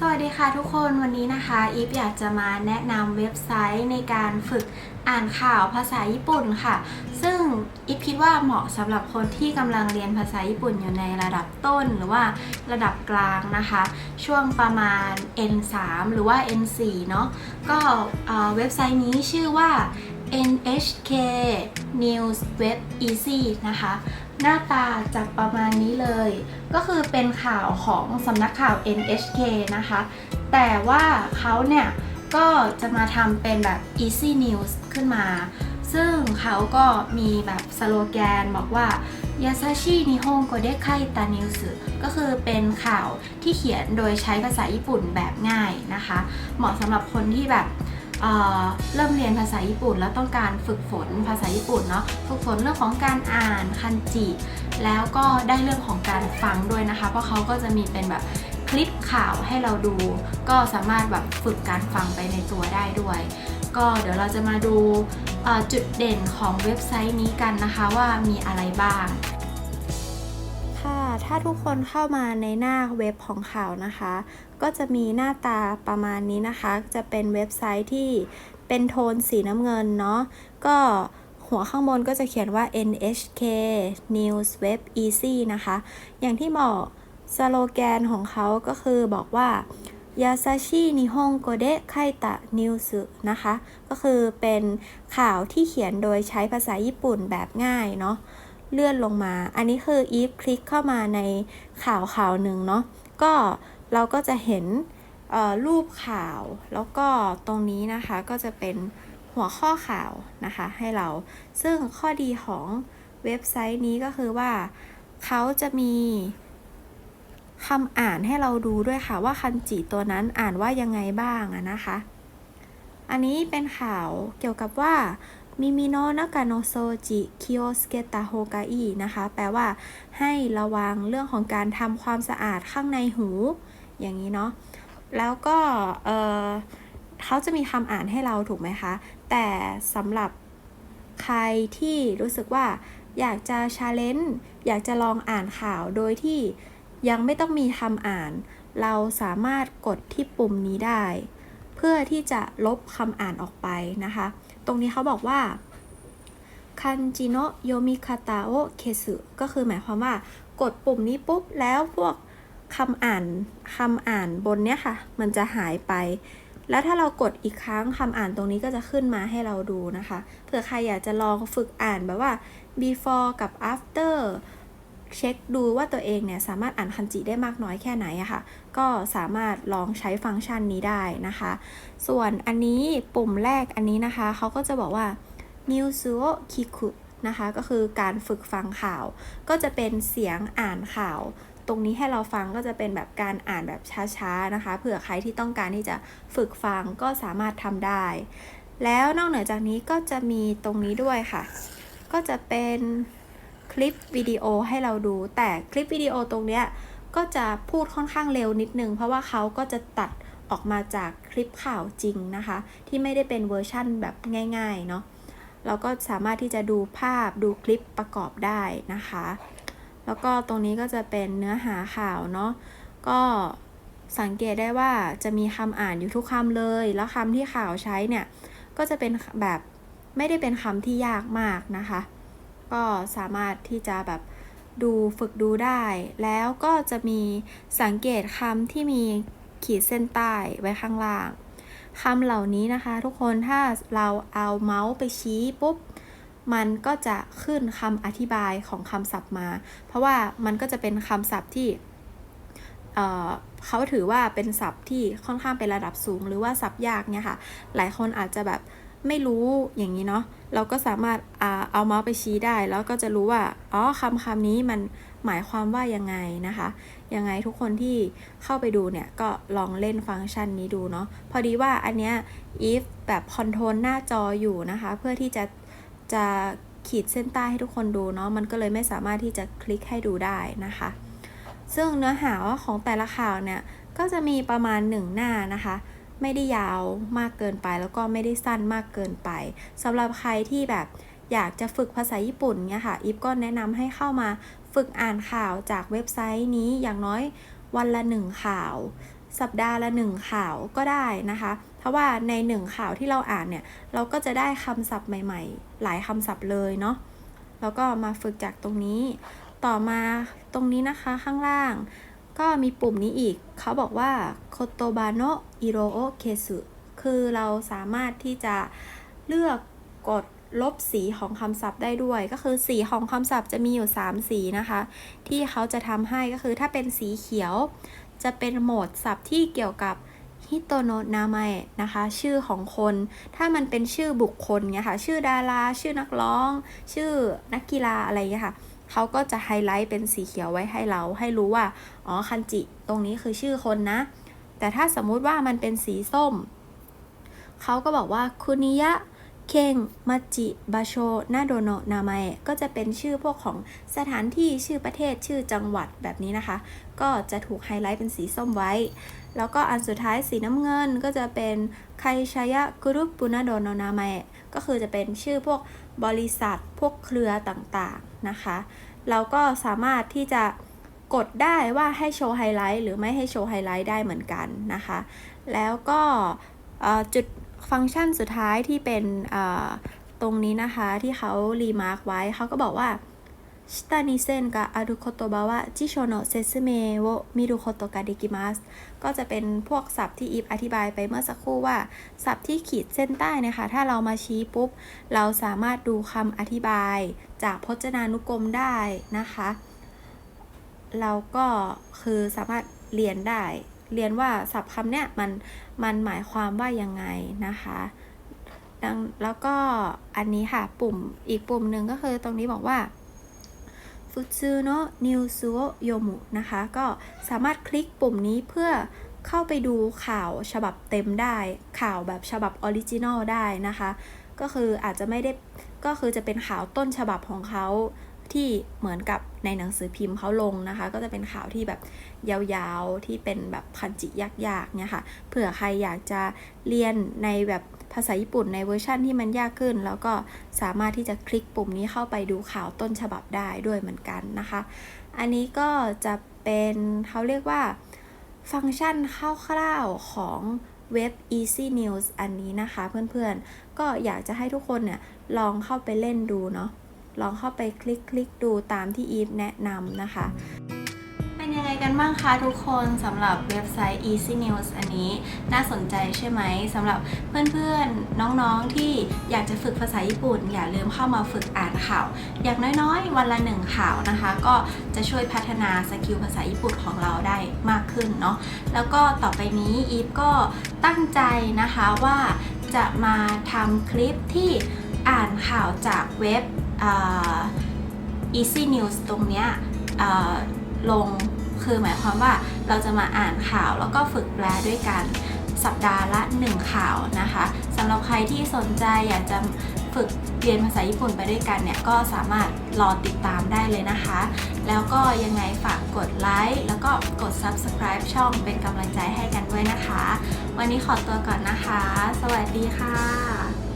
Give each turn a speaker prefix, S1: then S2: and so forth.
S1: สวัสดีค่ะทุกคนวันนี้นะคะอีฟอยากจะมาแนะนำเว็บไซต์ในการฝึกอ่านข่าวภาษาญี่ปุ่นค่ะ ซึ่งอีฟคิดว่าเหมาะสำหรับคนที่กำลังเรียนภาษาญี่ปุ่นอยู่ในระดับต้นหรือว่าระดับกลางนะคะ ช่วงประมาณ N3 หรือว่า N4 เนาะก็เอ่อเว็บไซต์นี้ชื่อว่า NHK News Web Easy นะคะ หน้าตาจะประมาณนี้เลย ก็คือเป็นข่าวของสำนักข่าว NHK นะคะ แต่ว่าเขาเนี่ยก็จะมาทำเป็นแบบ easy news ขึ้นมา ซึ่งเขาก็มีแบบสโลแกนบอกว่ายาซาชินิฮงโกเดไคตานิวสึก็คือเป็นข่าวที่เขียนโดยใช้ภาษาญี่ปุ่นแบบง่ายนะคะ เหมาะสำหรับคนที่แบบ เเริ่มเรียนภาษาญี่ปุ่น แล้วต้องการฝึกฝนภาษาญี่ปุ่นเนาะฝึกฝนเรื่องของการอ่านคันจิ แล้วก็ได้เรื่องของการฟังด้วยนะคะ เพราะเขาก็จะมีเป็นแบบคลิปข่าวให้เราดู ก็สามารถแบบฝึกการฟังไปในตัวได้ด้วย ก็เดี๋ยวเราจะมาดูจุดเด่นของเว็บไซต์นี้กันนะคะว่ามีอะไรบ้าง ถ้าทุกคนเข้ามาในหน้าเว็บของข่าวนะคะ ก็จะมีหน้าตาประมาณนี้นะคะ จะเป็นเว็บไซต์ที่เป็นโทนสีน้ำเงินเนาะก็หัวข้างบนก็จะเขียนว่า NHK News Web Easy นะคะ อย่างที่บอกสโลแกนของเขาก็คือบอกว่ายาซาชินิฮงโกเดะไคตะนิวสึนะคะ ก็คือเป็นข่าวที่เขียนโดยใช้ภาษาญี่ปุ่นแบบง่ายเนาะ เลื่อนลงมา อันนี้คืออีฟคลิกเข้ามาในข่าวข่าวหนึ่งเนาะก็เราก็จะเห็นรูปข่าว แล้วก็ตรงนี้นะคะก็จะเป็นหัวข้อข่าวนะคะให้เรา ซึ่งข้อดีของเว็บไซต์นี้ก็คือว่าเขาจะมีคำอ่านให้เราดูด้วยค่ะว่าคันจิตัวนั้นอ่านว่ายังไงบ้างอะนะคะ อันนี้เป็นข่าวเกี่ยวกับว่า มิมิโนะนากาโนโซจิคิโอสเกตาโฮกาอินะคะ แปลว่าให้ระวังเรื่องของการทำความสะอาดข้างในหู อย่างนี้เนาะ แล้วก็เออเขาจะมีคำอ่านให้เราถูกไหมคะ แต่สำหรับใครที่รู้สึกว่าอยากจะชาเลนจ์อยากจะลองอ่านข่าวโดยที่ยังไม่ต้องมีคำอ่าน เราสามารถกดที่ปุ่มนี้ได้ เพื่อที่จะลบคำอ่านออกไปนะคะ ตรงนี้เขาบอกว่าคันจิโนโยมิคาตาโอเคสึก็คือหมายความว่ากดปุ่มนี้ปุ๊บแล้วพวกคำอ่านคำอ่านบนเนี้ยค่ะ มันจะหายไป แล้วถ้าเรากดอีกครั้งคำอ่านตรงนี้ก็จะขึ้นมาให้เราดูนะคะ เผื่อใครอยากจะลองฝึกอ่านแบบว่า before กับ after เช็คดูว่าตัวเองเนี่ยสามารถอ่านคันจิได้มากน้อยแค่ไหนอะค่ะ ก็สามารถลองใช้ฟังก์ชันนี้ได้นะคะ ส่วนอันนี้ปุ่มแรกอันนี้นะคะ เขาก็จะบอกว่า news o kiku นะคะ ก็คือการฝึกฟังข่าว ก็จะเป็นเสียงอ่านข่าว ตรงนี้ให้เราฟังก็จะเป็นแบบการอ่านแบบช้าๆนะคะ เผื่อใครที่ต้องการที่จะฝึกฟังก็สามารถทำได้ แล้วนอกเหนือจากนี้ก็จะมีตรงนี้ด้วยค่ะ ก็จะเป็น คลิปวิดีโอให้เราดู แต่คลิปวิดีโอตรงเนี้ยก็จะพูดค่อนข้างเร็วนิดนึง เพราะว่าเขาก็จะตัดออกมาจากคลิปข่าวจริงนะคะ ที่ไม่ได้เป็นเวอร์ชั่นแบบง่ายๆเนาะเราก็สามารถที่จะดูภาพดูคลิปประกอบได้นะคะ แล้วก็ตรงนี้ก็จะเป็นเนื้อหาข่าวเนาะก็สังเกตได้ว่าจะมีคำอ่านอยู่ทุกคำเลย แล้วคำที่ข่าวใช้เนี่ย ก็จะเป็นแบบไม่ได้เป็นคำที่ยากมากนะคะ ก็สามารถที่จะแบบดูฝึกดูได้ แล้วก็จะมีสังเกตคำที่มีขีดเส้นใต้ไว้ข้างล่างคำเหล่านี้นะคะ ทุกคนถ้าเราเอาเมาส์ไปชี้ปุ๊บมันก็จะขึ้นคำอธิบายของคำศัพท์มา เพราะว่ามันก็จะเป็นคำศัพท์ที่เเขาถือว่าเป็นศัพท์ที่ค่อนข้างเป็นระดับสูง หรือว่าศัพท์ยากเนี่ยค่ะ หลายคนอาจจะแบบ ไม่รู้อย่างนี้เนาะเราก็สามารถเอาเมาส์ไปชี้ได้ แล้วก็จะรู้ว่าอ๋อคำคำนี้มันหมายความว่ายังไงนะคะยังไงทุกคนที่เข้าไปดูเนี่ย ก็ลองเล่นฟังก์ชันนี้ดูเนาะพอดีว่าอันเนี้ย if แบบคอนโทรลหน้าจออยู่นะคะ เพื่อที่จะจะขีดเส้นใต้ให้ทุกคนดูเนาะมันก็เลยไม่สามารถที่จะคลิกให้ดูได้นะคะ ซึ่งเนื้อหาของแต่ละข่าวเนี่ย ก็จะมีประมาณหนึ่งหน้านะคะ ไม่ได้ยาวมากเกินไป แล้วก็ไม่ได้สั้นมากเกินไปสำหรับใครที่แบบอยากจะฝึกภาษาญี่ปุ่นเนี่ยค่ะอีฟก็แนะนำให้เข้ามาฝึกอ่านข่าวจากเว็บไซต์นี้อย่างน้อยวันละหนึ่งข่าว สัปดาห์ละหนึ่งข่าวก็ได้นะคะเพราะว่าในหนึ่งข่าวที่เราอ่านเนี่ย เราก็จะได้คำศัพท์ใหม่ ๆ หลายคำศัพท์เลยเนาะแล้วก็มาฝึกจากตรงนี้ ต่อมาตรงนี้นะคะข้างล่าง ก็มีปุ่มนี้อีก เขาบอกว่าโคโตบาโนอิโรโอเคสุคือเราสามารถที่จะเลือกกดลบสีของคำศัพท์ได้ด้วย ก็คือสีของคำศัพท์จะมีอยู่ 3 สีนะคะ ที่เขาจะทำให้ก็คือถ้าเป็นสีเขียว จะเป็นโหมดศัพท์ที่เกี่ยวกับฮิโตโนะนามะนะคะ ชื่อของคน ถ้ามันเป็นชื่อบุคคลเนี่ยค่ะ ชื่อดารา ชื่อนักร้อง ชื่อนักกีฬาอะไรอย่างเงี้ยค่ะ เขาก็จะไฮไลท์เป็นสีเขียวไว้ให้เรา ให้รู้ว่า อ๋อ คันจิ ตรงนี้คือชื่อคนนะ แต่ถ้าสมมุติว่ามันเป็นสีส้ม เขาก็บอกว่าคุนิยะ เคงมาจิบาโชนาโดโนนามะก็จะเป็นชื่อพวกของสถานที่ชื่อประเทศชื่อจังหวัดแบบนี้นะคะ ก็จะถูกไฮไลท์เป็นสีส้มไว้ แล้วก็อันสุดท้ายสีน้ำเงินก็จะเป็นไคชายะกรุปุนาโดโนนามะก็คือจะเป็นชื่อพวกบริษัทพวกเครือต่างๆนะคะ เราก็สามารถที่จะกดได้ว่าให้โชว์ไฮไลท์หรือไม่ให้โชว์ไฮไลท์ได้เหมือนกันนะคะ แล้วก็จุด ฟังก์ชันสุดท้ายที่เป็นเอ่อตรงนี้นะคะที่เขารีมาร์กไว้เขาก็บอกว่า 下に線がある言葉は辞書の説明を見ることができますก็จะเป็นพวกศัพท์ที่อีฟอธิบายไปเมื่อสักครู่ว่า ศัพท์ที่ขีดเส้นใต้เนะคะ ถ้าเรามาชี้ปุ๊บ เราสามารถดูคำอธิบายจากพจนานุกรมได้นะคะ เราก็คือสามารถเรียนได้ เรียนว่าศัพท์คำเนี้ยมันมันหมายความว่ายังไงนะคะดังแล้วก็อันนี้ค่ะปุ่มอีกปุ่มหนึ่งก็คือตรงนี้บอกว่าฟุตซูโนะนิวซูโยมุนะคะ ก็สามารถคลิกปุ่มนี้เพื่อเข้าไปดูข่าวฉบับเต็มได้ ข่าวแบบฉบับออริจินอลได้นะคะ ก็คืออาจจะไม่ได้ก็คือจะเป็นข่าวต้นฉบับของเขา ที่เหมือนกับในหนังสือพิมพ์เขาลงนะคะ ก็จะเป็นข่าวที่แบบยาวๆที่เป็นแบบคันจิยากๆเนี่ยค่ะเผื่อใครอยากจะเรียนในแบบภาษาญี่ปุ่นในเวอร์ชั่นที่มันยากขึ้น แล้วก็สามารถที่จะคลิกปุ่มนี้เข้าไปดูข่าวต้นฉบับได้ด้วยเหมือนกันนะคะ อันนี้ก็จะเป็นเขาเรียกว่าฟังก์ชันคร่าวๆของเว็บ Easy News อันนี้นะคะเพื่อนๆ ก็อยากจะให้ทุกคนเนี่ยลองเข้าไปเล่นดูเนาะ ลองเข้าไปคลิกคลิกดูตามที่อีฟแนะนำนะคะ เป็นยังไงกันบ้างคะทุกคนสำหรับเว็บไซต์ Easy News อันนี้น่าสนใจใช่ไหมสำหรับเพื่อนๆน้องๆที่อยากจะฝึกภาษาญี่ปุ่น อย่าลืมเข้ามาฝึกอ่านข่าว อย่างน้อยๆ วันละหนึ่งข่าวนะคะ ก็จะช่วยพัฒนาสกิลภาษาญี่ปุ่นของเราได้มากขึ้นเนาะแล้วก็ต่อไปนี้อีฟก็ตั้งใจนะคะว่าจะมาทำคลิปที่อ่านข่าวจากเว็บ Easy News ตรงเนี้ยลงคือหมายความว่าเราจะมาอ่านข่าวแล้วก็ฝึกแปลด้วยกันสัปดาห์ละ 1 ข่าวนะคะสำหรับใครที่สนใจอยากจะฝึกเรียนภาษาญี่ปุ่นไปด้วยกันเนี่ย ก็สามารถรอติดตามได้เลยนะคะ แล้วก็ยังไงฝากกดไลค์แล้วก็กด Subscribe ช่องเป็นกำลังใจให้กันด้วยนะคะ วันนี้ขอตัวก่อนนะคะ สวัสดีค่ะ